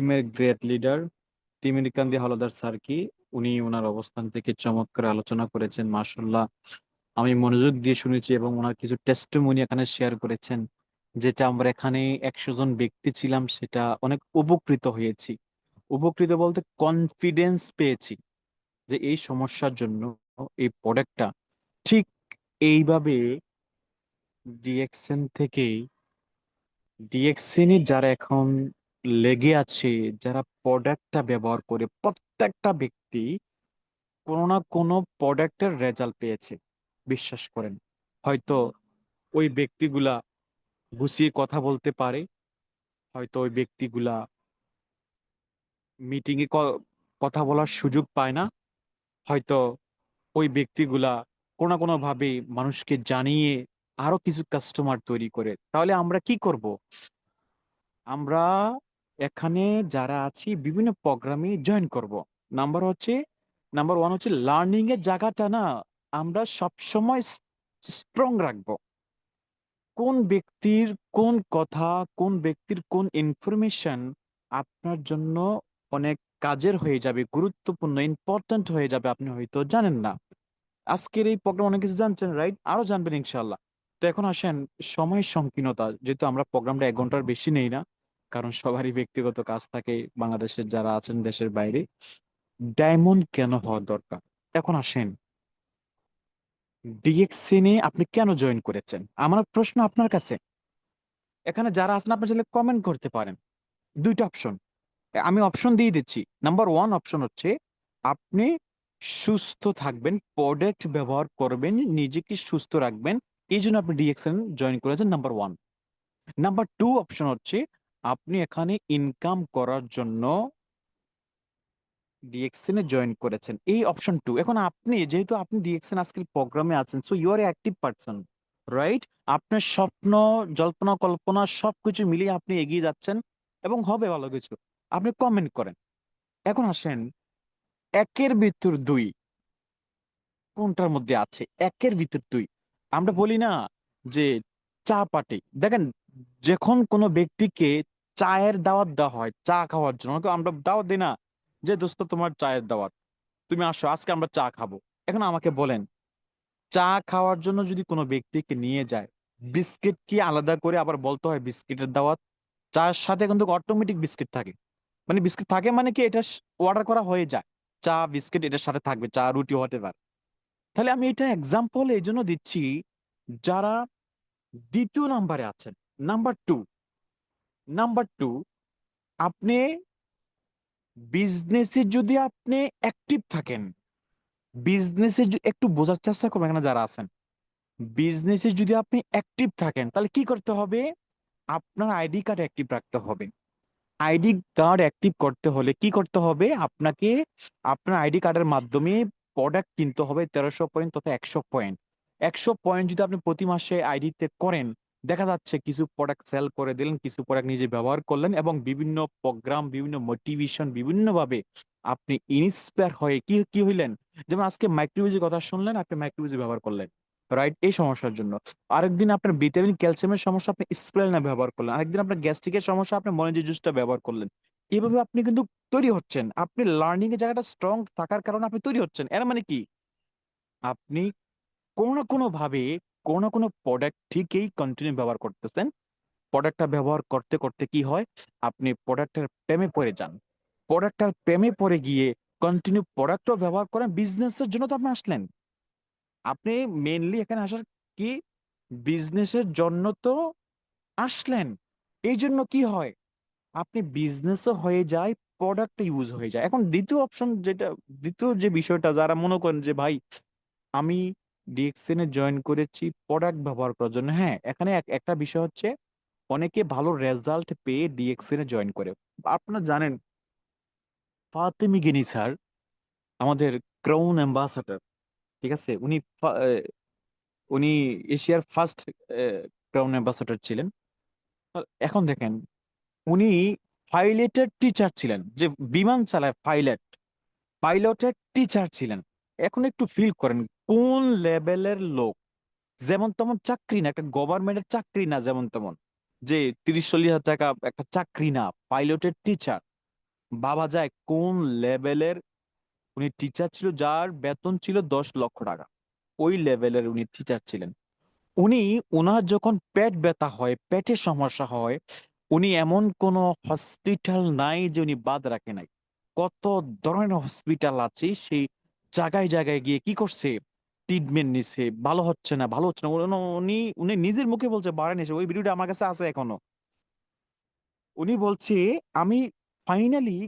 টিমের great leader Timir Kandi Howlader sir কি? উনি ওনার অবস্থান থেকে চমৎকার আলোচনা করেছেন মাশাল্লাহ আমি মনোযোগ দিয়ে শুনেছি এবং ওনার কিছু টেস্টিমনি এখানে শেয়ার করেছেন, যেটা আমরা এখানে একশো জন ব্যক্তি ছিলাম, সেটা অনেক উপকৃত হয়েছি। উপকৃত বলতে কনফিডেন্স পেয়েছি যে এই সমস্যার জন্য এই প্রোডাক্টটা ঠিক এইভাবে ডিএক্সএন থেকে ডিএক্সএন যারা এখন লেগে আছে, যারা প্রোডাক্টটা ব্যবহার করে, প্রত্যেকটা ব্যক্তি কোনো না কোনো প্রোডাক্টের রেজাল্ট পেয়েছে, বিশ্বাস করেন। হয়তো ওই ব্যক্তিগুলা গুছিয়ে কথা বলতে পারে, হয়তো ওই ব্যক্তিগুলা মিটিংয়ে কথা বলার সুযোগ পায় না, হয়তো ওই ব্যক্তিগুলা কোনো না কোনো ভাবে মানুষকে জানিয়ে আরও কিছু কাস্টমার তৈরি করে। তাহলে আমরা কি করব? আমরা এখানে যারা আছি, বিভিন্ন প্রোগ্রামে জয়েন করব। নাম্বার হচ্ছে নাম্বার ওয়ান হচ্ছে লার্নিং এর জায়গাটা না, আমরা সবসময় স্ট্রং রাখব। কোন ব্যক্তির কোন কথা, কোন ব্যক্তির কোন ইনফরমেশন আপনার জন্য অনেক কাজের হয়ে যাবে, গুরুত্বপূর্ণ ইম্পর্ট্যান্ট হয়ে যাবে, আপনি হয়তো জানেন না। আজকের এই প্রোগ্রাম অনেক কিছু জানছেন রাইট আরও জানবেন ইনশাল্লাহ তো এখন আসেন, সময় সংকীর্ণতা, যেহেতু আমরা প্রোগ্রামটা এক ঘণ্টার বেশি নেই না কারণ সবারই ব্যক্তিগত কাজ থাকে বাংলাদেশের যারা আছেন দেশের বাইরে। ডায়মন্ড কেন হওয়া দরকার? এখন আসেন। ডিএক্সএনে আপনি কেন জয়েন করেছেন? আমার প্রশ্ন আপনার কাছে। এখানে যারা আছেন আপনি চাইলে কমেন্ট করতে পারেন। দুইটা অপশন আমি অপশন দিয়ে দিচ্ছি। নাম্বার ওয়ান অপশন হচ্ছে, আপনি সুস্থ থাকবেন প্রোডাক্ট ব্যবহার করবেন, নিজেকে সুস্থ রাখবেন। এই জন্য আপনি ডিএক্সএন জয়েন করেছেন number one number two option হচ্ছে আপনি এখানে ইনকাম করার জন্য ডিএক্সএন জয়েন করেছেন। এই অপশন টু এখন আপনি, যেহেতু আপনি ডিএক্সএন আজকের প্রোগ্রামে আছেন so you are active person right আপনার স্বপ্ন, জল্পনা, কল্পনা সবকিছু মিলিয়ে আপনি এগিয়ে যাচ্ছেন এবং হবে ভালো কিছু। আপনি কমেন্ট করেন। এখন আসেন, একের ভিতর দুই, কোনটার মধ্যে আছে? একের ভিতর দুই। আমরা বলি না যে চা পাটি দেখেন যখন কোনো ব্যক্তিকে চায়ের দাওয়াত দেওয়া হয়, চা খাওয়ার জন্য আমরা দাওয়াত দিই না যে, দোস্ত, তোমার চায়ের দাওয়াত, তুমি আসো, আজকে আমরা চা খাব। এখন আমাকে বলেন, চা খাওয়ার জন্য যদি কোনো ব্যক্তিকে নিয়ে যায়, বিস্কিট কি আলাদা করে আবার বলতে হয় বিস্কিটের দাওয়াত? চার সাথে কিন্তু অটোমেটিক বিস্কিট থাকে। মানে বিস্কিট থাকে মানে কি, এটা অর্ডার করা হয়ে যায়। চা, বিস্কিট এটার সাথে থাকবে, চা, রুটি হোয়াট এভার তাহলে আমি এটা এক্সাম্পল এই জন্য দিচ্ছি, যারা দ্বিতীয় নাম্বারে আছেন। নাম্বার টু নাম্বার টু আপনি বিজনেসে যদি আপনি অ্যাক্টিভ থাকেন বিজনেসে একটু বোঝার চেষ্টা করবেন এখানে যারা আছেন। বিজনেসে যদি আপনি অ্যাক্টিভ থাকেন, তাহলে কি করতে হবে? আপনার আইডি কার্ড অ্যাক্টিভ রাখতে হবে। আইডি কার্ড অ্যাক্টিভ করতে হলে কি করতে হবে? আপনাকে আপনার আইডি কার্ডের মাধ্যমে প্রোডাক্ট কিনতে হবে তেরোশো পয়েন্ট তথা একশো পয়েন্ট একশো পয়েন্ট যদি আপনি প্রতি মাসে আইডিতে করেন দেখা যাচ্ছে কিছু প্রোডাক্ট সেল করে দিলেন, কিছু প্রোডাক্ট নিজে ব্যবহার করলেন এবং বিভিন্ন প্রোগ্রাম বিভিন্ন মোটিভেশন বিভিন্ন ভাবে আপনি ইন্সপায়ার হয়ে কি কি হইলেন? যেমন আজকে মাইক্রোভিজের কথা শুনলেন, আপনি মাইক্রোভিজ ব্যবহার করলেন রাইট এই সমস্যার জন্য। আরেকদিন আপনার ভিটামিন ক্যালসিয়ামের সমস্যা আপনি স্প্লেনা ব্যবহার করলেন। আরেকদিন আপনার গ্যাস্ট্রিকের সমস্যা আপনি মনোজি জুসটা ব্যবহার করলেন। এভাবে আপনি কিন্তু তৈরি হচ্ছেন। আপনি লার্নিং এর জায়গাটা স্ট্রং থাকার কারণে আপনি তৈরি হচ্ছেন। এর মানে কি? আপনি কোনো না কোনো ভাবে কোনো কোনো প্রোডাক্ট ঠিকই কন্টিনিউ ব্যবহার করতেছেন। প্রোডাক্টটা ব্যবহার করতে করতে কি হয়? আপনি প্রোডাক্টের প্রেমে পড়ে যান। প্রোডাক্টটার প্রেমে পড়ে গিয়ে কন্টিনিউ প্রোডাক্টও ব্যবহার করেন বিজনেসের জন্য তো আপনি আসলেন। আপনি মেনলি এখানে আসার কি? বিজনেসের জন্য তো আসলেন। এই জন্য কি হয়? আপনি বিজনেসও হয়ে যায় প্রোডাক্ট ইউজ হয়ে যায়। এখন দ্বিতীয় অপশন যেটা, দ্বিতীয় যে বিষয়টা, যারা মনে করেন যে, ভাই, আমি ডিএক্সএন এ জয়েন করেছি প্রোডাক্ট ব্যবহার করার জন্য। হ্যাঁ এখানে একটা বিষয় হচ্ছে, অনেকে ভালো রেজাল্ট পেয়ে ডিএক্সএন এ জয়েন করে। আপনারা জানেন, ফাতেমি গিনি স্যার, আমাদের ক্রাউন অ্যাম্বাসাডার ঠিক আছে? উনি উনি এশিয়ার ফার্স্ট ক্রাউন অ্যাম্বাসাডার ছিলেন। এখন দেখেন, উনি পাইলটের টিচার ছিলেন, যে বিমান চালায় পাইলট পাইলটের টিচার ছিলেন। এখন একটু ফিল করেন, কোন লেভেলের লোক? যেমন তেমন চাকরি না, একটা গভর্নমেন্টের চাকরি না যেমন তেমন। যে তিরিশ, চল্লিশ হাজার টাকা একটা চাকরি না পাইলটের টিচার ভাবা যায় কোন লেভেলের উনি টিচার ছিল, যার বেতন ছিল দশ লক্ষ টাকা। ওই লেভেলের উনি টিচার ছিলেন। উনি ওনার যখন পেট ব্যথা হয়, পেটের সমস্যা হয়, উনি এমন কোন হসপিটাল নাই যে উনি বাদ রাখে নাই। কত ধরনের হসপিটাল আছে সেই জায়গায় জায়গায় গিয়ে কি করছে? ট্রিটমেন্ট নিছে ভালো হচ্ছে না, ভালো হচ্ছে না। উনি উনি নিজের মুখে বলছে, বাড়ান এসে, ওই ভিডিওটা আমার কাছে আছে এখনও। উনি বলছে, আমি ফাইনালি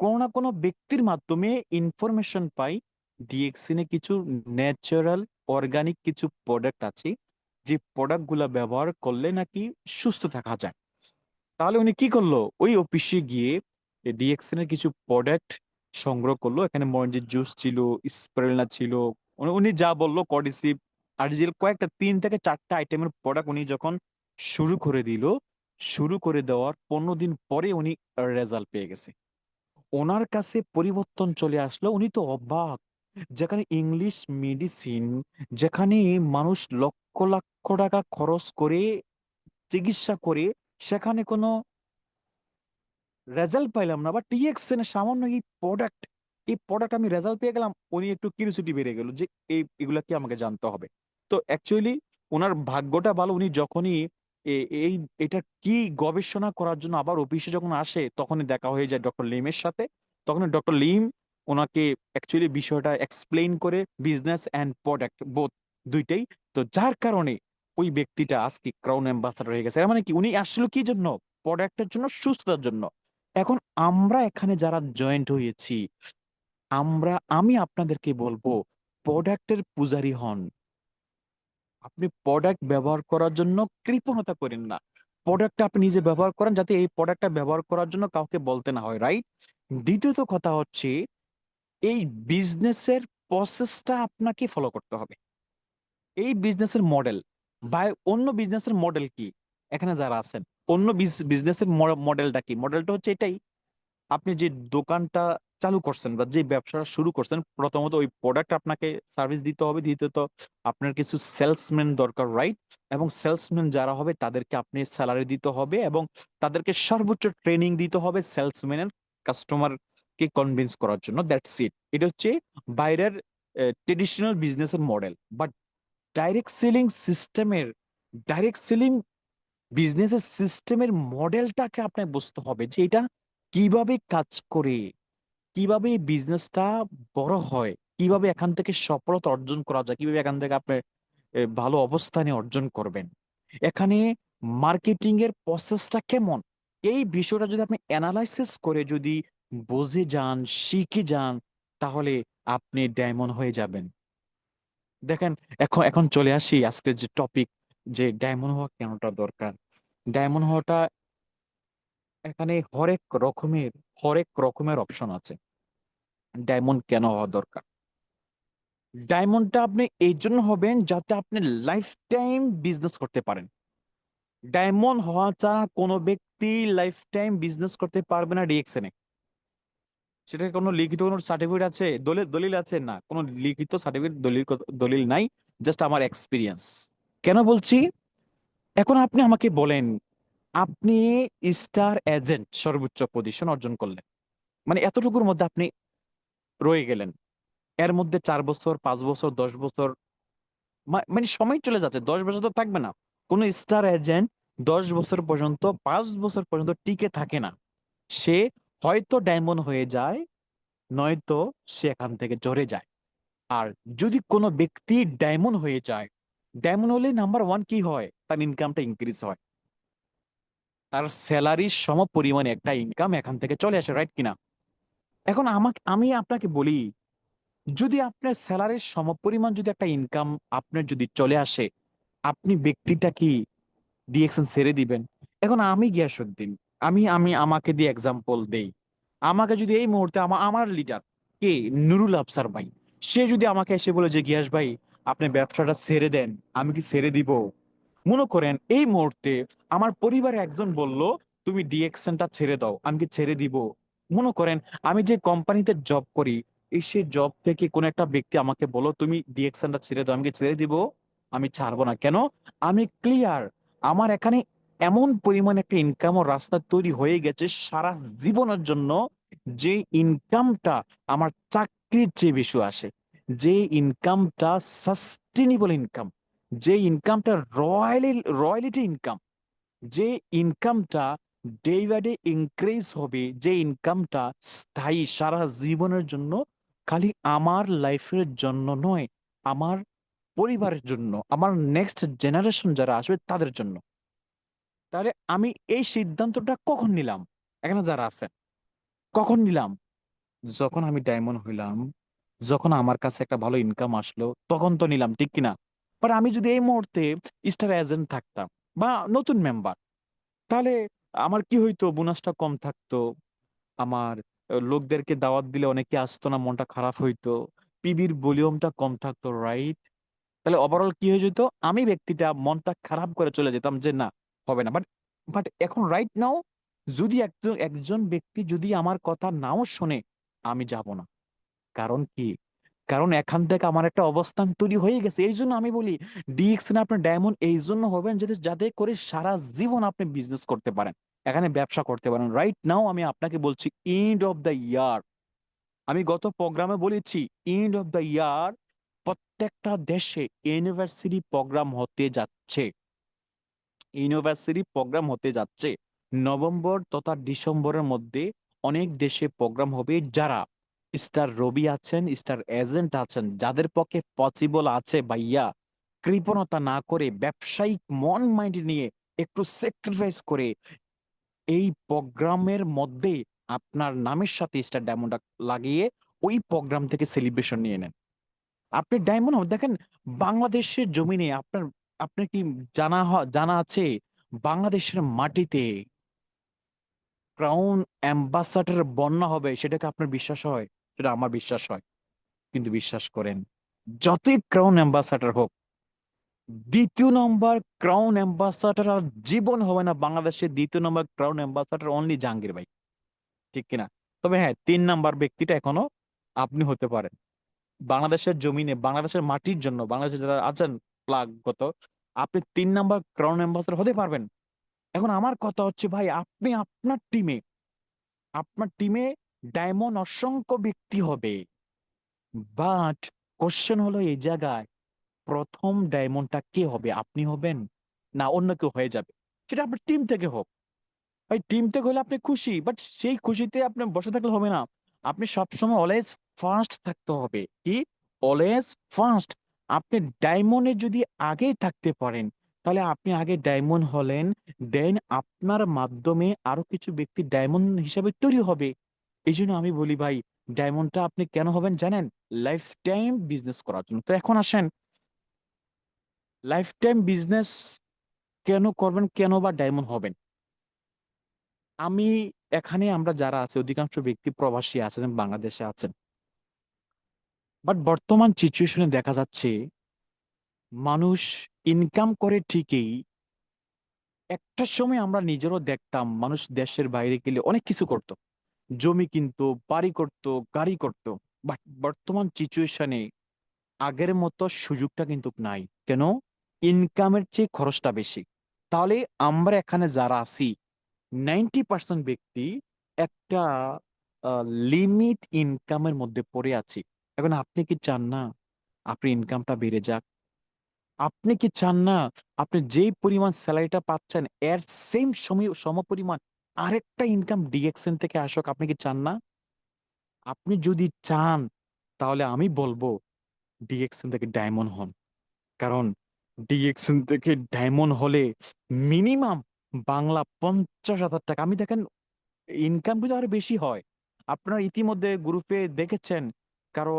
কোনো না কোনো ব্যক্তির মাধ্যমে ইনফরমেশন পাই। ডিএক্সিনে কিছু ন্যাচারাল অর্গানিক কিছু প্রোডাক্ট আছে, যে প্রোডাক্টগুলা ব্যবহার করলে নাকি সুস্থ থাকা যায়। তাহলে উনি কি করল? ওই অফিসে গিয়ে ডিএক্সিনের কিছু প্রোডাক্ট সংগ্রহ করল। এখানে মরেঞ্জের জুস ছিল স্প্রেলনা ছিল। উনি যা বলল কডিসিপ আরজিএল কয়েকটা, তিন থেকে চারটা আইটেমের প্রোডাক্ট উনি যখন শুরু করে দিল, শুরু করে দেওয়ার পনেরো দিন পরে উনি রেজাল্ট পেয়ে গেছে। ওনার কাছে পরিবর্তন চলে আসলো। উনি তো অবাক। যেখানে ইংলিশ মেডিসিন যেখানে মানুষ লক্ষ লক্ষ টাকা খরচ করে, চিকিৎসা করে, সেখানে কোনো রেজাল্ট পাইলাম না বা টিএক্সএন সামান্য এই প্রোডাক্ট এই প্রোডাক্ট আমি রেজাল্ট পেয়ে গেলাম, উনি একটু কিউরিসিটি বেড়ে গেল যে এই, এগুলা কি আমাকে জানতে হবে। তো অ্যাকচুয়ালি ওনার ভাগ্যটা ভালো, উনি যখনই এই, এটা কি গবেষণা করার জন্য আবার অফিসে যখন আসে, তখনই দেখা হয়ে যায় ডক্টর লিমের সাথে। তখন ডক্টর লিম ওনাকে অ্যাকচুয়ালি বিষয়টা এক্সপ্লেইন করে বিজনেস অ্যান্ড প্রোডাক্ট বোথ দুইটাই। তো যার কারণে ওই ব্যক্তিটা আজকে ক্রাউন অ্যাম্বাসাডার হয়ে গেছে। মানে কি, উনি আসলে কি জন্য? প্রোডাক্টের জন্য, সুস্থতার জন্য। এখন আমরা এখানে যারা জয়েন্ট হয়েছি, আমরা, আমি আপনাদেরকে বলব প্রোডাক্টের পূজারী হন। আপনি প্রোডাক্ট ব্যবহার করার জন্য কৃপণতা করেন না। প্রোডাক্টটা আপনি নিজে ব্যবহার করেন যাতে এই প্রোডাক্টটা ব্যবহার করার জন্য কাউকে বলতে না হয় রাইট দ্বিতীয়ত কথা হচ্ছে, এই বিজনেসের প্রসেসটা আপনাকে ফলো করতে হবে। এই বিজনেসের মডেল বা অন্য বিজনেসের মডেল কি? এখানে যারা আছেন। অন্য বিজনেসের মডেলটা কি? মডেলটা হচ্ছে এটাই। আপনি যে দোকানটা চালু করছেন বা যে ব্যবসাটা শুরু করছেন, প্রথমত ওই প্রোডাক্ট আপনাকে সার্ভিস দিতে হবে। দ্বিতীয়ত, আপনার কিছু সেলসম্যান দরকার রাইট এবং সেলসম্যান যারা হবে, তাদেরকে আপনি স্যালারি দিতে হবে এবং তাদেরকে সর্বোচ্চ ট্রেনিং দিতে হবে সেলসম্যানের কাস্টমার কে কনভিন্স করার জন্য। দ্যাটস ইট এটা হচ্ছে বাইরের ট্রেডিশনাল বিজনেসের মডেল বাট ডাইরেক্ট সেলিং সিস্টেমের ডাইরেক্ট সেলিং বিজনেসের সিস্টেমের মডেলটাকে আপনাকে বুঝতে হবে যে এটা কীভাবে কাজ করে, কীভাবে এই বিজনেসটা বড় হয়, কীভাবে এখান থেকে সফলতা অর্জন করা যায়, কীভাবে এখান থেকে আপনি ভালো অবস্থানে অর্জন করবেন। এখানে মার্কেটিং এর প্রসেসটা কেমন? এই বিষয়টা যদি আপনি অ্যানালাইসিস করে যদি বুঝে যান, শিখে যান, তাহলে আপনি ডায়মন্ড হয়ে যাবেন। দেখেন, এখন এখন চলে আসি আজকের যে টপিক যে ডায়মন্ড হওয়া কেনটা দরকার? ডায়মন্ড হওয়াটা এখানে হরেক রকমের হরেক রকমের অপশন আছে। ডায়মন্ড কেন হওয়া দরকার? ডায়মন্ডটা আপনি এই জন্য হবেন যাতে আপনি লাইফ টাইম বিজনেস করতে পারেন। ডায়মন্ড হওয়া ছাড়া কোনো ব্যক্তি লাইফ টাইম বিজনেস করতে পারবে না ডিএক্সএনে সেটা কোনো লিখিত কোনো সার্টিফিকেট আছে? দলিল দলিল আছে? না, কোনো লিখিত সার্টিফিকেট দলিল দলিল নাই। জাস্ট আমার এক্সপিরিয়েন্স কেন বলছি? এখন আপনি আমাকে বলেন, আপনি স্টার এজেন্ট সর্বোচ্চ পজিশন অর্জন করলেন। মানে এতটুকুর মধ্যে আপনি রয়ে গেলেন। এর মধ্যে চার বছর, পাঁচ বছর, দশ বছর মানে সময় চলে যাচ্ছে, দশ বছর তো থাকবে না। কোনো স্টার এজেন্ট দশ বছর পর্যন্ত, পাঁচ বছর পর্যন্ত টিকে থাকে না। সে হয়তো ডায়মন্ড হয়ে যায়, নয়তো সে এখান থেকে ঝরে যায়। আর যদি কোনো ব্যক্তি ডায়মন্ড হয়ে যায় ডায়মন্ড হলে নাম্বার ওয়ান কি হয়? তার ইনকামটা ইনক্রিজ হয়। তার স্যালারির সম পরিমাণে একটা ইনকাম এখান থেকে চলে আসে রাইট কিনা? এখন আমাকে, আমি আপনাকে বলি, যদি আপনার স্যালারির সমপরিমাণ যদি একটা ইনকাম আপনার যদি চলে আসে, আপনি ব্যক্তিটা কি? ডিএকশন ছেড়ে দিবেন। এখন আমি গিয়াসুদ্দিন আমি আমি আমাকে দিয়ে এক্সাম্পল দেই। আমাকে যদি এই মুহূর্তে আমার লিডার কে নুরুল আফসার ভাই, সে যদি আমাকে এসে বলে যে, গিয়াস ভাই আপনি ব্যবসাটা ছেড়ে দেন, আমি কি ছেড়ে দিব? মনে করেন এই মুহূর্তে আমার পরিবারে একজন বলল, তুমি ডিএকশনটা ছেড়ে দাও, আমি কি ছেড়ে দিব? মনে করেন আমি যে কোম্পানিতে জব করি, এই সে জব থেকে কোন একটা ব্যক্তি আমাকে বলো তুমি ডিএকশনটা ছেড়ে দাও, আমি কি ছেড়ে দিব? আমি ছাড়বো না। কেন? আমি ক্লিয়ার আমার এখানে এমন পরিমাণ একটা ইনকাম ও রাস্তা তৈরি হয়ে গেছে সারা জীবনের জন্য, যে ইনকামটা আমার চাকরির চেয়ে বেশি আসে। যে ইনকামটা সাস্টেনেবল ইনকাম যে ইনকামটা রয়্যালি রয়্যালিটি ইনকাম যে ইনকামটা ডে বাই ডে ইনক্রিজ হবে, যে ইনকামটা স্থায়ী সারা জীবনের জন্য খালি আমার লাইফের জন্য নয়, আমার পরিবারের জন্য, আমার নেক্সট জেনারেশন যারা আসবে তাদের জন্য। তাহলে আমি এই সিদ্ধান্তটা কখন নিলাম? এখানে যারা আছেন, কখন নিলাম? যখন আমি ডায়মন্ড হইলাম যখন আমার কাছে একটা ভালো ইনকাম আসলো, তখন তো নিলাম, ঠিক কিনা? বাট আমি যদি এই মুহূর্তে স্টার এজেন্ট থাকতাম বা নতুন মেম্বার তাহলে আমার কি হইতো? বোনাসটা কম থাকতো, আমার লোকদেরকে দাওয়াত দিলে অনেকে আসতো না, মনটা খারাপ হইতো পিবির ভলিউমটা কম থাকতো রাইট তাহলে ওভারঅল কি হয়ে যেত? আমি ব্যক্তিটা মনটা খারাপ করে চলে যেতাম যে না, হবে না। বাট বাট এখন রাইট নাও যদি একজন একজন ব্যক্তি যদি আমার কথা নাও শোনে, আমি যাব না। কারণ কি? কারণ এখান থেকে আমার একটা অবস্থান তৈরি হয়ে গেছে। এই জন্য আমি বলি ডিএক্স না আপনার ডায়মন্ড এই জন্য হবেন যাতে যাতে করে সারা জীবন আপনি বিজনেস করতে পারেন, এখানে ব্যবসা করতে পারেন। রাইট নাও আমি আপনাকে বলছি এন্ড অফ দ্য ইয়ার আমি গত প্রোগ্রামে বলেছি এন্ড অফ দ্য ইয়ার প্রত্যেকটা দেশে ইউনিভার্সিটি প্রোগ্রাম হতে যাচ্ছে। ইউনিভার্সিটি প্রোগ্রাম হতে যাচ্ছে। নভেম্বর তথা ডিসেম্বরের মধ্যে অনেক দেশে প্রোগ্রাম হবে যারা স্টার রবি আছেন, স্টার এজেন্ট আছেন, যাদের পক্ষে পসিবল আছে ভাইয়া, কৃপণতা না করে ব্যবসায়িক মন মাইন্ড নিয়ে একটু স্যাক্রিফাইস করে এই প্রোগ্রামের মধ্যে আপনার নামের সাথে স্টার ডায়মন্ড লাগিয়ে ওই প্রোগ্রাম থেকে সেলিব্রেশন নিয়ে নেন। আপনি ডায়মন্ড দেখেন বাংলাদেশের জমিনে আপনার আপনার কি জানা জানা আছে? বাংলাদেশের মাটিতে ক্রাউন অ্যাম্বাসাডার বন্যা হবে, সেটাকে আপনার বিশ্বাস হয়? সেটা আমার বিশ্বাস হয়। কিন্তু বিশ্বাস করেন, যতই ক্রাউন অ্যাম্বাসাডার হোক, দ্বিতীয় নম্বর ক্রাউন অ্যাম্বাসাডার আর জীবন হবে না বাংলাদেশের দ্বিতীয় নম্বর ক্রাউন অ্যাম্বাসাডার অনলি জাহাঙ্গীর ভাই। ঠিক কিনা? তবে হ্যাঁ তিন নাম্বার ব্যক্তিটা এখনও আপনি হতে পারেন। বাংলাদেশের জমিনে, বাংলাদেশের মাটির জন্য, বাংলাদেশে যারা আছেন প্লাগগত, আপনি তিন নাম্বার ক্রাউন অ্যাম্বাসাডার হতে পারবেন। এখন আমার কথা হচ্ছে ভাই, আপনি আপনার টিমে আপনার টিমে ডায়মন্ড অসংখ্য ব্যক্তি হবে। বাট কোশ্চেন হলো এই জায়গায় প্রথম ডায়মন্ডটা কে হবে? আপনি হবেন না অন্য কেউ হয়ে যাবে? সেটা আপনার টিম থেকে হোক। ভাই টিম থেকে হলে আপনি খুশি বাট সেই খুশিতে আপনি বসে থাকলে হবে না। আপনি সবসময় অলওয়েজ ফার্স্ট থাকতে হবে। কি? অলওয়েজ ফার্স্ট আপনি ডায়মন্ডে যদি আগেই থাকতে পারেন, তাহলে আপনি আগে ডায়মন্ড হলেন দেন আপনার মাধ্যমে আরও কিছু ব্যক্তি ডায়মন্ড হিসাবে তৈরি হবে। এই জন্য আমি বলি, ভাই ডায়মন্ডটা আপনি কেন হবেন জানেন? লাইফ টাইম বিজনেস করার জন্য। তো এখন আসেন লাইফ টাইম বিজনেস কেন করবেন, কেন বা ডায়মন্ড হবেন? আমি, এখানে আমরা যারা আছে, অধিকাংশ ব্যক্তি প্রবাসী আছেন, বাংলাদেশে আছেন। বাট বর্তমান সিচুয়েশনে দেখা যাচ্ছে, মানুষ ইনকাম করে ঠিকই, একটা সময় আমরা নিজেরও দেখতাম, মানুষ দেশের বাইরে গেলে অনেক কিছু করত। জমি কিনতো, বাড়ি করত, গাড়ি করত বাট বর্তমান সিচুয়েশনে আগের মতো সুযোগটা কিন্তু নাই। কেন? ইনকামের চেয়ে খরচটা বেশি। তাহলে আমরা এখানে যারা আছি নাইনটি পার্সেন্ট ব্যক্তি একটা লিমিট ইনকামের মধ্যে পড়ে আছি। এখন আপনি কি চান না? আপনি ইনকামটা বেড়ে যাক। আপনি কি চান না? আপনি যেই পরিমাণ স্যালারিটা পাচ্ছেন, এর সেম সময় সম পরিমাণ আরেকটা ইনকাম ডিএক্সএন থেকে আসুক, আপনি কি চান না? আপনি যদি চান, তাহলে আমি বলব ডিএক্সএন থেকে ডায়মন্ড হন। কারণ ডিএক্সএন থেকে ডায়মন্ড হলে মিনিমাম বাংলা পঞ্চাশ হাজার টাকা। আমি দেখেন ইনকাম কিন্তু আরও বেশি হয়। আপনারা ইতিমধ্যে গ্রুপে দেখেছেন, কারও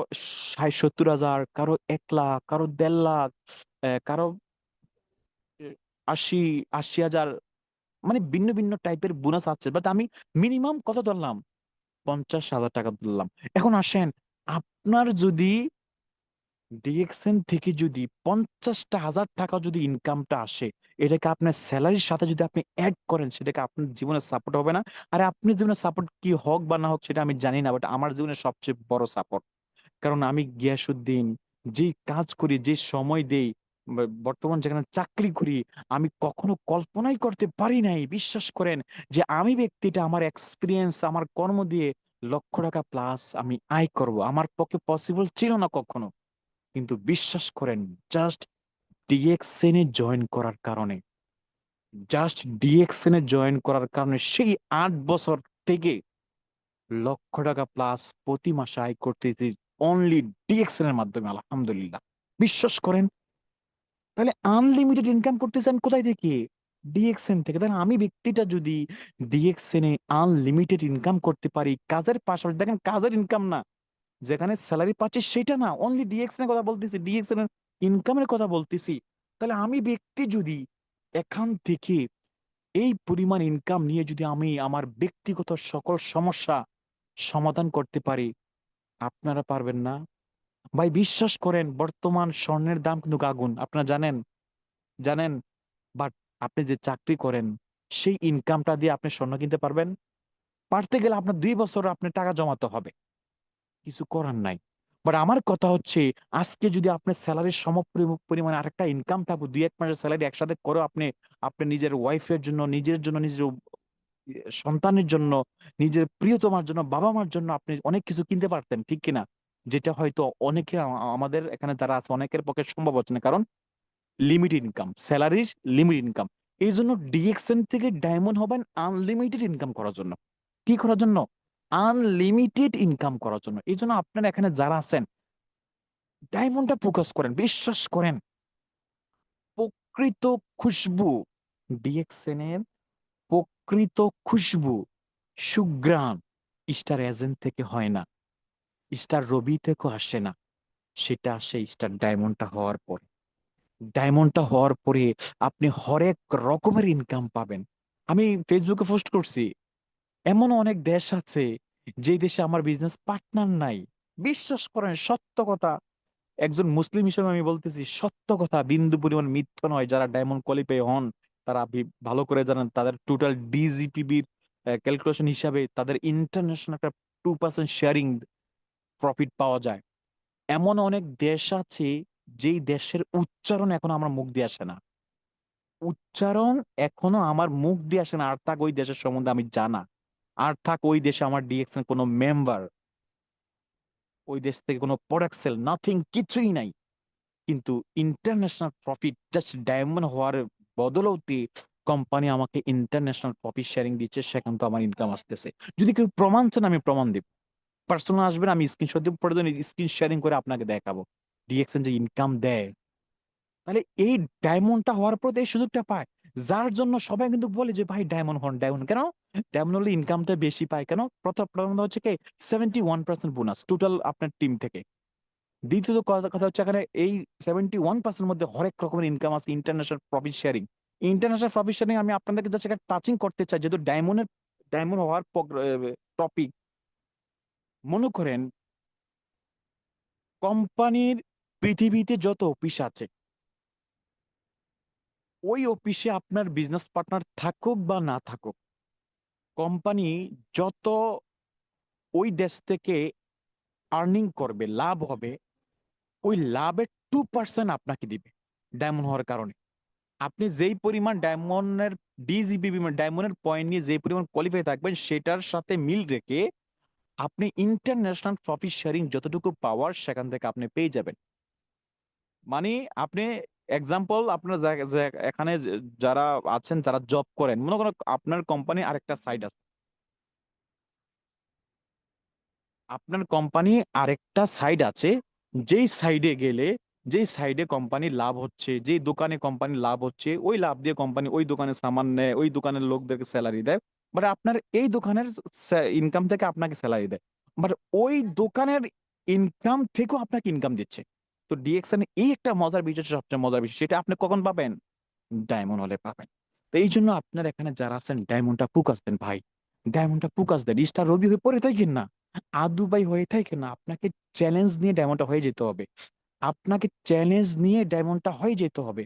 ষাট, সত্তর হাজার, কারও এক লাখ, কারও দেড় লাখ কারও আশি আশি হাজার মানে ভিন্ন ভিন্ন টাইপের বোনাস আছে বাট আমি মিনিমাম কত ধরলাম? পঞ্চাশ হাজার টাকা ধরলাম। এখন আসেন, আপনার যদি ডিএক্সএন থেকে যদি পঞ্চাশটা হাজার টাকা যদি ইনকামটা আসে, এটাকে আপনার স্যালারির সাথে যদি আপনি অ্যাড করেন, সেটাকে আপনার জীবনে সাপোর্ট হবে না। আর আপনার জীবনে সাপোর্ট কি হোক বা না হোক, সেটা আমি জানি না বাট আমার জীবনে সবচেয়ে বড় সাপোর্ট কারণ আমি গিয়াসুদ্দিন যে কাজ করি যে সময় দেই বর্তমান যেখানে চাকরি করি, আমি কখনো কল্পনাই করতে পারি নাই। বিশ্বাস করেন যে আমি ব্যক্তিটা, আমার এক্সপিরিয়েন্স আমার কর্ম দিয়ে লক্ষ টাকা প্লাস আমি আয় করব। আমার পক্ষে পসিবল ছিল না কখনো। কিন্তু বিশ্বাস করেন জাস্ট ডিএক্সএন এ জয়েন করার কারণে জাস্ট ডিএক্সএন এ জয়েন করার কারণে সেই আট বছর থেকে লক্ষ টাকা প্লাস প্রতি মাসে আয় করতে অনলি ডিএক্সএন এর মাধ্যমে, আলহামদুলিল্লাহ। বিশ্বাস করেন তাহলে আনলিমিটেড ইনকাম করতেছি আমি কোথায় থেকে? ডিএক্সএন থেকে। তাহলে আমি ব্যক্তিটা যদি ডিএক্সএন এ আনলিমিটেড ইনকাম করতে পারি, কাজের পাশাপাশি, দেখেন কাজের ইনকাম না, যেখানে স্যালারি পাচ্ছি সেটা না অনলি ডিএক্সএন এর কথা বলতেছি ডিএক্সএন এর ইনকামের কথা বলতেছি। তাহলে আমি ব্যক্তি যদি এখান থেকে এই পরিমাণ ইনকাম নিয়ে যদি আমি আমার ব্যক্তিগত সকল সমস্যা সমাধান করতে পারি, আপনারা পারবেন না। ভাই, বিশ্বাস করেন, বর্তমান স্বর্ণের দাম কিন্তু আগুন। আপনারা জানেন জানেন? বাট আপনি যে চাকরি করেন, সেই ইনকামটা দিয়ে আপনি স্বর্ণ কিনতে পারবেন। পারতে গেলে আপনার দুই বছর আপনার টাকা জমাতে হবে। কিছু করার নাই। বাট আমার কথা হচ্ছে, আজকে যদি আপনার স্যালারির সম পরি- পরিমাণে আরেকটা ইনকাম থাকবে, দুই, এক মাসের স্যালারি একসাথে করে আপনি আপনি নিজের ওয়াইফের জন্য, নিজের জন্য, নিজের সন্তানের জন্য, নিজের প্রিয়তমার জন্য বাবা মার জন্য আপনি অনেক কিছু কিনতে পারতেন, ঠিক কিনা? যেটা হয়তো অনেকে আমাদের এখানে যারা আছে অনেকের পক্ষে সম্ভব হচ্ছে না। কারণ লিমিট ইনকাম স্যালারির লিমিট ইনকাম এই জন্য ডিএক্সএন থেকে ডায়মন্ড হবেন আনলিমিটেড ইনকাম করার জন্য। কি করার জন্য? আনলিমিটেড ইনকাম করার জন্য। এই জন্য আপনারা এখানে যারা আছেন ডায়মন্ডটা ফোকাস করেন, বিশ্বাস করেন। প্রকৃত খুশবু ডিএক্সএন এর প্রকৃত খুশবু সুগ্রাম স্টার এজেন্ট থেকে হয় না। স্টার রবি থেকেও আসে না। সেটা আসে স্টার ডায়মন্ডটা হওয়ার পরে। ডায়মন্ডটা হওয়ার পরে আপনি হরেক রকমের ইনকাম পাবেন। আমি ফেসবুকে পোস্ট করছি, এমন অনেক দেশ আছে যে দেশে আমার বিজনেস পার্টনার নাই। বিশ্বাস করেন, সত্য কথা। একজন মুসলিম হিসেবে আমি বলতেছি, সত্য কথা, বিন্দু পরিমাণ মিথ্যা নয়। যারা ডায়মন্ড কোয়ালিফাই হন, তারা ভি- ভালো করে জানেন, তাদের টোটাল ডিজিপিবির ক্যালকুলেশন হিসাবে তাদের ইন্টারন্যাশনাল একটা টু পার্সেন্ট শেয়ারিং প্রফিট পাওয়া যায়। এমন অনেক দেশ আছে, যেই দেশের উচ্চারণ এখনও আমার মুখ দিয়ে আসে না। উচ্চারণ এখনও আমার মুখ দিয়ে আসে না। আর থাক ওই দেশের সম্বন্ধে আমি জানা। আর থাক ওই দেশে আমার ডিএক্সএন কোনো মেম্বার ওই দেশ থেকে কোনো প্রোডাক্ট সেল নাথিং কিছুই নাই। কিন্তু ইন্টারন্যাশনাল প্রফিট জাস্ট ডায়মন্ড হওয়ার বদলতে কোম্পানি আমাকে ইন্টারন্যাশনাল প্রফিট শেয়ারিং দিচ্ছে, সেখান তো আমার ইনকাম আসতেছে। যদি কেউ প্রমাণ চান আমি প্রমাণ দিব। পার্সোনাল আসবেন আমি স্ক্রিনশট দিব পরে স্ক্রিন শেয়ারিং করে আপনাকে দেখাবো। ডিএক্সএন যে ইনকাম দেয়। তাহলে এই ডায়মন্ডটা হওয়ার পর এই সুযোগটা পায়। যার জন্য সবাই কিন্তু বলে যে, ভাই ডায়মন্ড হন ডায়মন্ড কেন? ডায়মন্ড হলে ইনকামটা বেশি পায় কেন? প্রথম প্রথম হচ্ছে কি seventy one percent bonus total আপনার টিম থেকে। দ্বিতীয়ত কথা হচ্ছে এখানে এই সেভেন্টি ওয়ান পার্সেন্ট মধ্যে হরেক রকমের ইনকাম আছে international profit sharing international profit sharing আমি আপনাদেরকে জাস্ট একটা টাচিং করতে চাই, যেহেতু ডায়মন্ডের ডায়মন্ড হওয়ার টপিক মনে করেন, কোম্পানির পৃথিবীতে যত অফিস আছে, ওই অফিসে আপনার বিজনেস পার্টনার থাকুক বা না থাকুক, কোম্পানি যত ওই দেশ থেকে আর্নিং করবে, লাভ হবে, ওই লাভের টু পার্সেন্ট আপনাকে দিবে ডায়মন্ড হওয়ার কারণে। আপনি যেই পরিমাণ ডায়মন্ডের ডিজিবি ডায়মন্ডের পয়েন্ট নিয়ে যেই পরিমাণ কোয়ালিফাই থাকবেন, সেটার সাথে মিল রেখে আপনি ইন্টারন্যাশনাল প্রফিট শেয়ারিং যতটুকু পাওয়ার সেখান থেকে আপনি পেয়ে যাবেন। মানে আপনি এক্সাম্পল আপনার এখানে যারা আছেন, যারা জব করেন, মনে করেন আপনার কোম্পানি আরেকটা সাইড আছে। আপনার কোম্পানি আরেকটা সাইড আছে, যেই সাইডে গেলে, যেই সাইডে কোম্পানি লাভ হচ্ছে, যেই দোকানে কোম্পানি লাভ হচ্ছে, ওই লাভ দিয়ে কোম্পানি ওই দোকানে সামান নেয়, ওই দোকানের লোকদেরকে স্যালারি দেয়। বাট আপনার এই দোকানের ইনকাম থেকে আপনাকে স্যালারি দেয়। বাট ওই দোকানের ইনকাম থেকেও আপনাকে ইনকাম দিচ্ছে। তো ডিএক্সএন এই একটা মজার বিষয় সবচেয়ে মজার বিষয়, সেটা আপনি কখন পাবেন? ডায়মন্ড হলে পাবেন। তো এই জন্য আপনার এখানে যারা আছেন ডায়মন্ডটা ফুকাস দেন ভাই। ডায়মন্ডটা ফুকাস দেন স্টার রবি হয়ে পড়ে থাকেন না। আদু ভাই হয়ে থাকে না। আপনাকে চ্যালেঞ্জ নিয়ে ডায়মন্ডটা হয়ে যেতে হবে। আপনাকে চ্যালেঞ্জ নিয়ে ডায়মন্ডটা হয়ে যেতে হবে।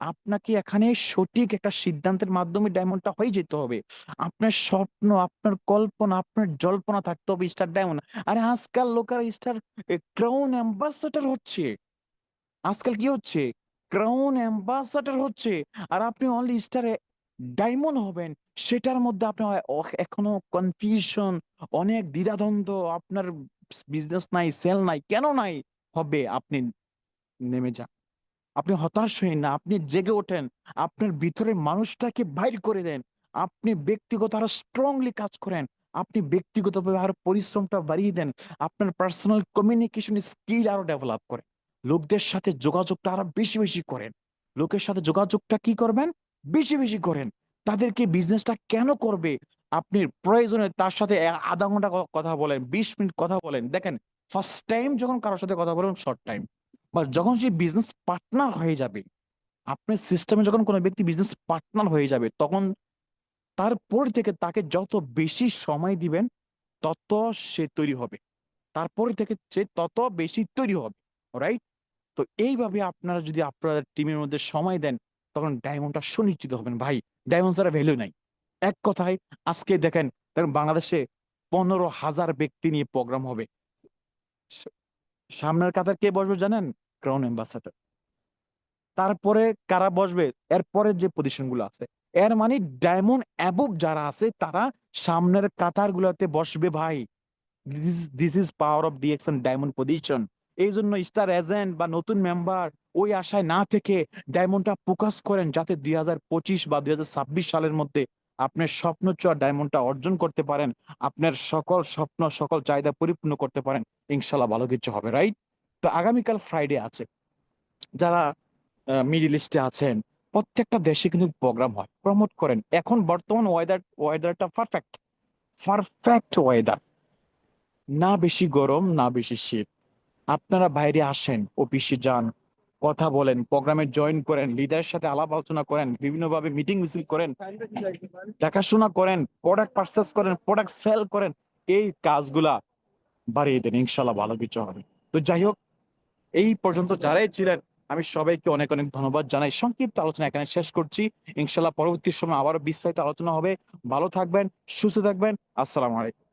আপনাকে এখানে সঠিক একটা সিদ্ধান্তের মাধ্যমে ডায়মন্ডটা হয়ে যেতে হবে। আপনার স্বপ্ন, আপনার কল্পনা, আপনার জল্পনা থাকতে হবে স্টার ডায়মন্ড আরে আজকাল লোকেরা স্টার ক্রাউন অ্যাম্বাসাডার হচ্ছে। আজকাল কি হচ্ছে? ক্রাউন অ্যাম্বাসাডার হচ্ছে। আর আপনি অনলি স্টারে ডায়মন্ড হবেন, সেটার মধ্যে আপনি এখনও কনফিউশন অনেক দ্বিধাদ্বন্দ্ব, আপনার বিজনেস নাই সেল নাই, কেন নাই? হবে, আপনি নেমে যান। আপনি হতাশ হয়ে না, আপনি জেগে ওঠেন। আপনার ভিতরের মানুষটাকে বাইর করে দেন। আপনি ব্যক্তিগত আরও স্ট্রংলি কাজ করেন। আপনি ব্যক্তিগতভাবে আরও পরিশ্রমটা বাড়িয়ে দেন। আপনার পার্সোনাল কমিউনিকেশন স্কিল আরও ডেভেলপ করেন। লোকদের সাথে যোগাযোগটা আরও বেশি বেশি করেন। লোকের সাথে যোগাযোগটা কি করবেন? বেশি বেশি করেন। তাদেরকে বিজনেসটা কেন করবে? আপনি প্রয়োজনে তার সাথে আধা ঘণ্টা কথা বলেন, বিশ মিনিট কথা বলেন। দেখেন ফার্স্ট টাইম যখন কারোর সাথে কথা বলেন শর্ট টাইম বা যখন সে বিজনেস পার্টনার হয়ে যাবে, আপনার সিস্টেমে যখন কোনো ব্যক্তি বিজনেস পার্টনার হয়ে যাবে, তখন তারপর থেকে তাকে যত বেশি সময় দিবেন, তত সে তৈরি হবে। তারপর থেকে সে তত বেশি তৈরি হবে রাইট তো এইভাবে আপনারা যদি আপনাদের টিমের মধ্যে সময় দেন, তখন ডায়মন্ডটা সুনিশ্চিত হবেন। ভাই ডায়মন্ড ছাড়া ভ্যালু নাই। এক কথায়, আজকে দেখেন দেখেন বাংলাদেশে পনেরো হাজার ব্যক্তি নিয়ে প্রোগ্রাম হবে। সামনের কাতার কে বসবে জানেন? ক্রাউন অ্যাম্বাসাডার তারপরে কারা বসবে? এরপরের যে পজিশনগুলো আছে, এর মানে ডায়মন্ড অ্যাবভ যারা আছে, তারা সামনের কাতার গুলোতে বসবে ভাই। This is power of DXN diamond position এই জন্য স্টার এজেন্ট বা নতুন মেম্বার ওই আশায় না থেকে ডায়মন্ডটা ফোকাস করেন যাতে দুই হাজার পঁচিশ বা দুই হাজার ছাব্বিশ সালের মধ্যে আপনার স্বপ্ন চোয়া ডায়মন্ডটা অর্জন করতে পারেন, আপনার সকল স্বপ্ন, সকল চাহিদা পরিপূর্ণ করতে পারেন। ইনশাল্লাহ ভালো কিছু হবে রাইট তো আগামীকাল ফ্রাইডে আছে। যারা মিডিল ইস্টে আছেন, প্রত্যেকটা দেশে কিন্তু প্রোগ্রাম হয়। প্রমোট করেন। এখন বর্তমান ওয়েদার ওয়েদারটা পারফেক্ট পারফেক্ট ওয়েদার না বেশি গরম, না বেশি শীত। আপনারা বাইরে আসেন অফিসে যান, কথা বলেন প্রোগ্রামে জয়েন করেন লিডারের সাথে আলাপ আলোচনা করেন, বিভিন্নভাবে মিটিং মিছিল করেন, দেখাশোনা করেন প্রোডাক্ট পারচেস করেন প্রোডাক্ট সেল করেন, এই কাজগুলা বাড়িয়ে দেন ইনশাল্লাহ ভালো কিছু হবে। তো যাই হোক এই পর্যন্ত যারাই ছিলেন, আমি সবাইকে অনেক অনেক ধন্যবাদ জানাই। সংক্ষিপ্ত আলোচনা এখানে শেষ করছি। ইনশাল্লাহ পরবর্তী সময় আবারও বিস্তারিত আলোচনা হবে। ভালো থাকবেন, সুস্থ থাকবেন। আসসালামু আলাইকুম।